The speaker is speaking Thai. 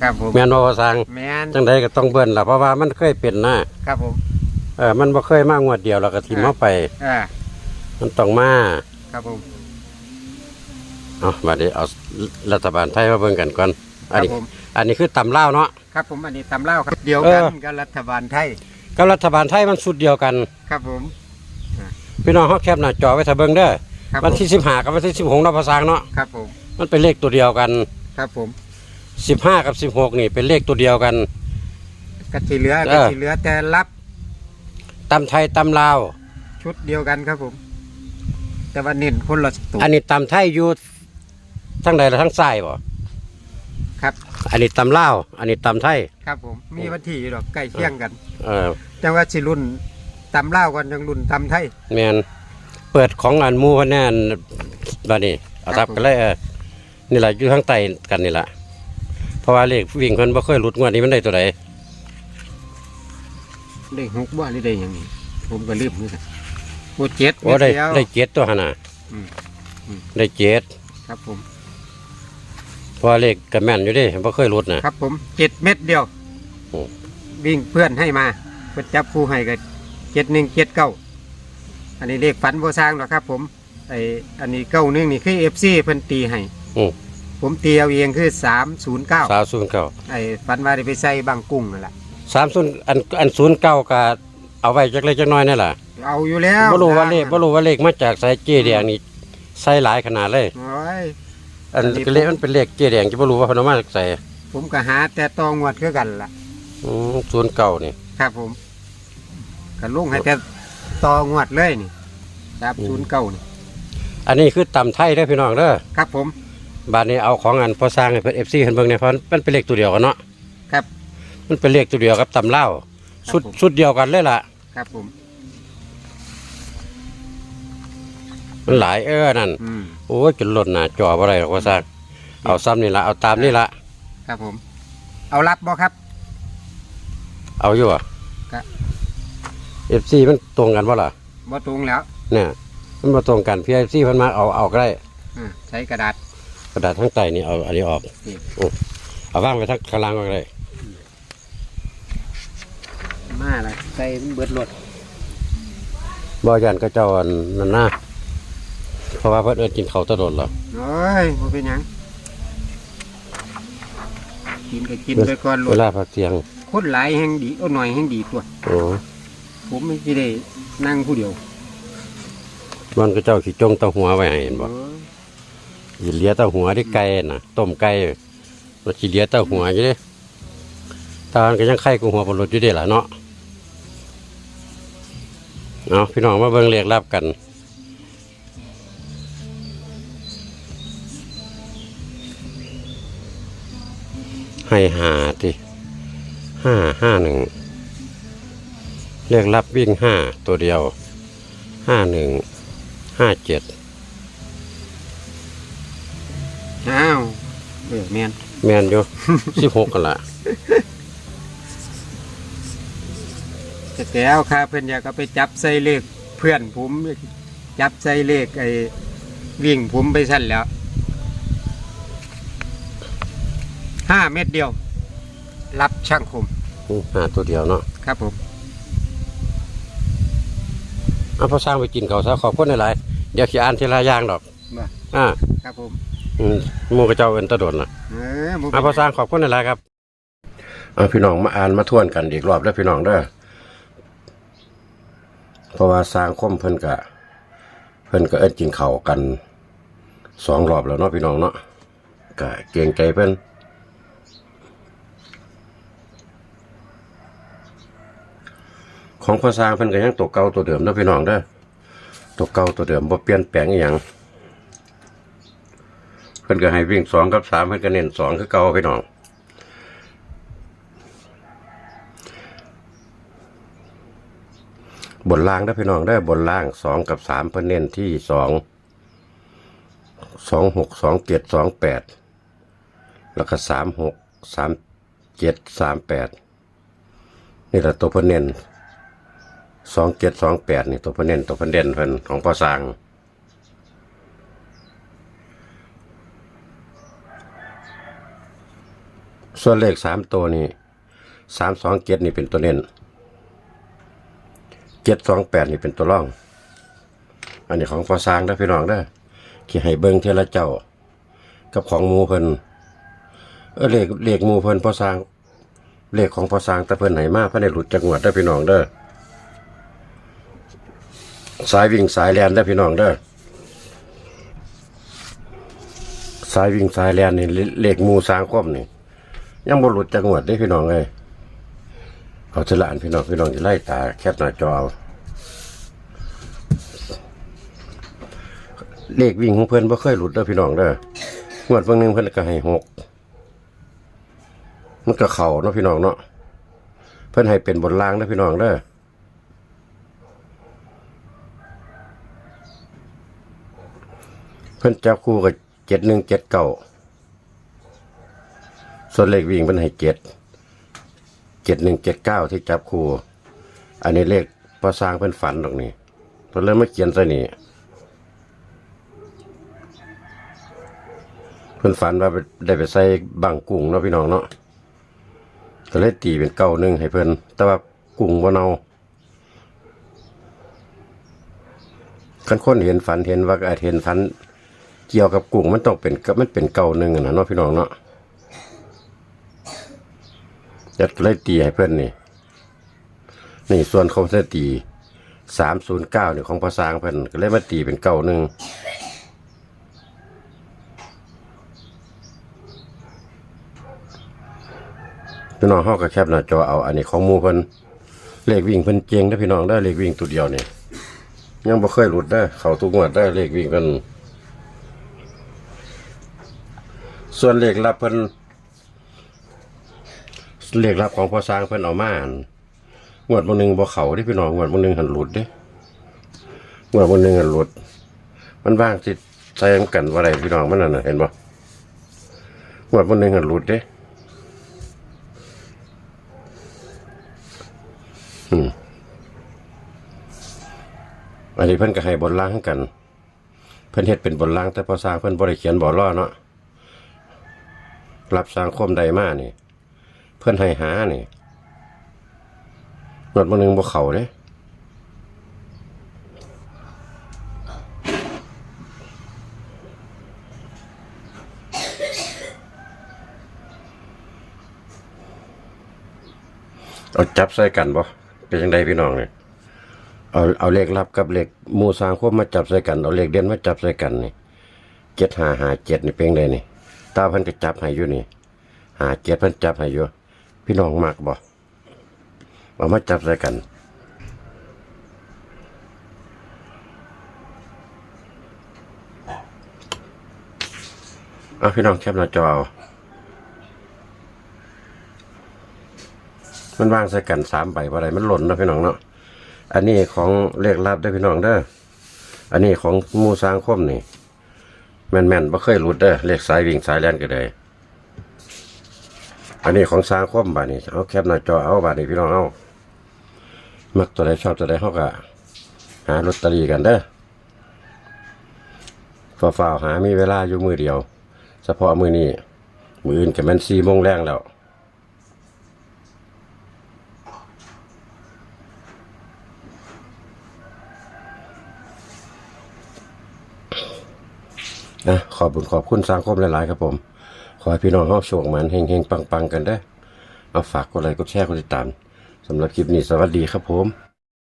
ครับผมแม่นบ่พอสร้างแมนจังใดก็ต้องเบิ่นล่ะเพราะว่ามันเคยเป็นนะครับผมเออมันบ่เคยมางวดเดียวแล้วก็ทิ่มอ่าเฮาไป อ่ามันต้องมาครับผมเอาบัดนี้เอารัฐบาลไทยมาเบิ่งกันก่อนคอันรับนี้ผมอันนี้คือตำลาวเนาะ ครับผมอันนี้ตำเล่าครับเดียวกันเออ กับรัฐบาลไทยกับรัฐบาลไทยมันสุดเดียวกัน ครับผมพี่น้องเฮาแคปหน้าจอไว้ถ้าเบิ่งเด้อครับวันผมที่15กับวันที่16เนาะพอสร้างเนาะครับผมมันเป็นเลขตัวเดียวกัน ครับผม 15กับ16นี่เป็นเลขตัวเดียวกันกะทิเหลือเอกะอทิเหลือแต่รับตำไทยตำลาว ชุดเดียวกันครับผม แต่ว่าเน้นคนละตัวอันนี้ตำไทยอยู่ทั้งใดและทั้งซ้ายบ่ครับ อันนี้ตำลาว อันนี้ตำไทย ครับผม มีวันที่อยู่ดอกใกล้เคียงกัน เออจังว่าสิรุ่นตำเล่าวกันจังรุ่นตำไทยแม่นเปิดของอันหมู่เพิ่นแน่นบัดนี้เอาครัทับบผมกันเลยเออนี่ล่ะอยู่ทางใต้กันนี่ล่ะ เพราะว่าเลขวิ่งเพิ่นบ่เคยหลุดงวดนี้มันได้ตัวใดได้หกบ้านหรือได้หยังนี้ผมก็ลืมนี่ครับโอ้เจ็ดโอ้ได้เม็เดียว ได้เจ็ดตัวหั่นน่ะอืมอืม ได้เจ็ดครับผม เพราะว่าเลขก็แม่นอยู่เด้บ่เคยหลุดน่ะ ครับผมเจ็ดเม็ดเดียวโอ้ วิ่งเพื่อนให้มาเพื่อจับคู่ให้กับเจ็ดหนึ่งเจ็ดเก้าอันนี้เลขฝันโบสร้างหรอกครับ ผมไออันนี้เก้าหนึ่งนี่คือเอฟซีเพิ่นตีให้อืม ผมตีเอาเองคือสามศูนย์เก้า309ไอฝันว่าได้ไปใส่บางกุ้งนั่นแหละ30อันอัน09ก็เอาไว้จักเล็กจักน้อยนั่นล่ะเอาอยู่แล้วบ่รู้ว่าเลขบ่รู้ว่าเลขมาจากสายเจแดงนี่ใส่หลายขนาดเลยโอ้ยอันอันนี้ก็เลขมันเป็นเลขเจแดงจะบ่รู้ว่าเพนเอามาจากไสผมก็หาแต่ตองวดคือกันล่ะอืมศูนย์เก่านี่ครับผมก็ลุงให้แต่ตองวดเลยนี่สามศูนย์เก้านี่อันนี้คือตำไทยเด้อพี่น้องเด้อครับผม บาดนี้เอาของอันพอสร้างให้เพิ่น FC เพิ่นเบิ่งเนี่ยเพราะมันเป็นเลขตัวเดียวกันเนาะครับ มันเป็นเลขตัวเดียวกับตำลาวครับชุดผม ชุดเดียวกันเลยล่ะ ครับผม มันหลายเอ้อนั่นอืม โอ้ยจนหล่นหน้าจอบ่ได้หรอกพอสร้าง เอาซ้ำนี่ล่ะเอาตามนี่ล่ะครับผม เอารับบ่ครับ เอาอยู่อะครับ FC มันตรงกันบ่ล่ะบ่ตรงแล้วเนี่ยมันบ่ตรงกันพี่ FC เพิ่นมาเอาเอาก็ได้ อ่าใช้กระดาษก ระดาษข้างใต้นี่เอาอันนี้ออกนี่โอ้เอาวางไว้ทางข้างล่างก็ได้มาละใส่มันเบิดรถบ่ยันก็เจ้าอันนั่นนะเพราะว่าเพิ่นเอิ้นกินข้าวตะโดดเหรอโอ้ยบ่เป็นหยังกินก็กินไปก่อนรเวถลาพักเที่ยงคนหลายแห่งดีเอาหน่อยแห่งดีตัวโอ้ผมไม่ได้นั่งผู้เดียวมันก็เจ้าขี้จงเต้าหัวไว้ให้เห็นบ่ ยีเหลียตาหัวที่ไก่น่ะ ต้มไก่มันสิเหลียตาหัวอยู่เด้ตามันก็ยังไข่กูหัวบ่หลุดอยู่เด้ล่ะเนาะเอาพี่น้องมาเบิ่งเลขรับกันให้หาติห้าห้าหนึ่งเลขรับวิ่งห้าตัวเดียวห้าหนึ่งห้าเจ็ด เออแมนแมนอยู่ สิบหกกันละแต่แล้วค่ะเพื่อนอยากเอาไปจับใส่เลขเพื่อนผมจับใส่เลขไอ้วิ่งผมไปสั่นแล้วห้าเม็ดเดียว รับช่างคมหาตัวเดียวเนาะครับผมเอาพอสร้างไปกินเขาวซะขอบคุณหลายๆเดี๋ยวขี้อ่านทีละอย่างดอกมาอ่าครับผม อืมหมูกระเจ้าเอินตะโดดนะเออบ่เอาพอสร้างขอบคุณหลายๆครับเอาพี่น้องมาอ่านมาทวนกันอีกรอบแล้วพี่น้องเด้อเพราะว่าสร้างคมเพิ่นกะ เพิ่นก็เอิ้นกินข้าวกันสองรอบแล้วเนาะพี่น้องเนาะกะเกรงใจเพิ่น ของพอสร้างเพิ่นก็ยังตัวเก่าตัวเดิมเนาะพี่น้องเด้อตัวเก่าตัวเดิมบ่เปลี่ยนแปลงอหย่าง เพิ่นก็ให้วิ่งสองกับสามเพิ่นก็เน้นสองคือเก่าพี่น้องบนล่างได้พี่น้องได้บนล่างสองกับสามเพิ่นเน้นที่สองสองหกสองเจ็ดสองแปดแล้วก็สามหกสามเจ็ดสามแปดนี่แหละตัวเพิ่นเน้นสองเจ็ดสองแปดนี่ตัวเพิ่นเน้นตัวเพิ่นเด่นเพิ่นของพ่อสร้าง ส่วนเลขสามตัวนี่สามสองเจ็ดนี่เป็นตัวเน้นเจ็ดสองแปดนี่เป็นตัวร่อง อันนี้ของพอสร้างได้พี่น้องได้อที่ให้เบิ้งเทละเจ้า กับของมูเพิ่นเออเลขเลขมูเพิ่นพอสร้าง เลขของพอสร้างแต่เพิ่นไหนมาเพิ่นได้หลุดจากงวดได้พี่น้องเด้อสายวิ่งสายแลนได้พี่น้องเด้อสายวิ่งสายแลนนี่เลขมูสร้างคว่ำนี่ ยังบ่หลุดจากงวดได้พี่น้องเอ้ยเอาเทละอันพี่น้องพี่น้องที่ไล่ตาแคปหน้าจอเอาเลขวิ่งของเพิ่อนบ่เคยหลุดเด้อพี่น้องเด้องวดเพิ่งหนึงเพิ่นก็ให้หกมันก็เข้าเนาะพี่น้องเนาะเพิ่นให้เป็นบนล่างเด้อพี่น้องเด้อเพิ่นจับคู่กับเจ็ดหนึ่งเจ็ดเก้า ส่วนเลขวิ่งเป็นให้เจ็ดเจ็ดหนึ่งเจ็ดเก้าที่จับคู่ อันนี้เลขพอสร้างเป็นฝันตรงนี้เพิ่นเลยมาเขียนใส่นี่เพิ่นฝันว่าไปได้ไปใส่บังกุ้งเนาะพี่น้องเนาะก็เลยตีเป็นเก้าหนึ่งให้เพิ่นแต่ว่ากุ้งบ่เนาคันคนเห็นฝันเห็นว่าอาจเห็นฝัน เกี่ยวกับกุ้งมันต้องเป็นมันเป็นเก้าหนึ่งนะเนาะพี่น้องเนาะ ยัดเลยตีให้เพื่อนนี่ นี่ส่วนเขาจะตีสามศูนย์เก้าเนี่ยของภาษาเพื่อนก็เลยมาตีเป็นเก้าหนึ่งพี่น้องห้องก็แคบหน้าจอเอาอันนี้ของหมูเพิ่นเลขวิ่งเพิ่นเจงได้อพี่น้องได้เลขวิ่งตัวเดียวนี่ยังบ่เคยหลุดได้เขาทุกงวดได้เลขวิ่งเพิ่นส่วนเลขลับเพิ่น เรียกรับของพอสร้างเพิ่นเอามาอั่นงวดมื้อหนึ่งบ่เขาเด้พี่น้องงวดมื้อหนึ่งหันหลุดเด้งวดมื้อหนึ่งหันหลุด มันว่างสิใส่กันว่าไรพี่น้องมันนั่นน่ะเห็นบ่งวดมื้อหนึ่งหันหลุดเด้อืมอันนี้เพิ่นก็ให้บนล่างกัน เพิ่นเฮ็ดเป็นบนล่างแต่พอสร้างเพิ่นบ่ได้เขียนบ่ล้อเนาะรับสร้างคมใดมานี่ พื่อนให้หาเนี่ยหนวดมันหนึ่งบ่เข่าเด้เอาจับใส่กันบ่เป็นยังไงพี่น้องเนี่ยเอาเอาเลขลับกับเลขมูสางควบมาจับใส่กันเอาเลขเด่นมาจับใส่กันนี่เจ็ดหาหาเจ็ดนี่เป็นไงนี่ตาพันก็จับให้อยู่นี่หาเจ็ดพันจับให้อยู่ พี่น้องมากบ่เอามาจับใส่กัน เอาพี่น้องแคปหน้าจอเอามันวางใส่กันสามใบอะไรมันหล่นนะพี่น้องเนาะ อันนี้ของเลขลับเด้อพี่น้องเด้อ อันนี้ของมูสร้างคมนี่ แม่นๆบ่เคยหลุดเด้อเลขสายวิ่งสายแล่นก็ได้ อันนี้ของสร้างคว่ำบาดนี้เอาแคปหน้าจอเอาบาดนี้พี่น้องเอามักตัวใดชอบตัวใดเขาก็หาลอตเตอรี่กันเด้อฝ่าๆหามีเวลาอยู่มือเดียว เฉพาะมือนี้มืออื่นก็แมันสี่โมงแรงแล้วนะขอบคุญขอบคุณสังคมหลาย ๆ ครับผม อให้พี่น้องเฮาโชคมันเฮงๆปังๆกันได้อเอาฝากกดไลค์กดแชร์กดติดตามสำหรับคลิปนี้สวัสดีครับผม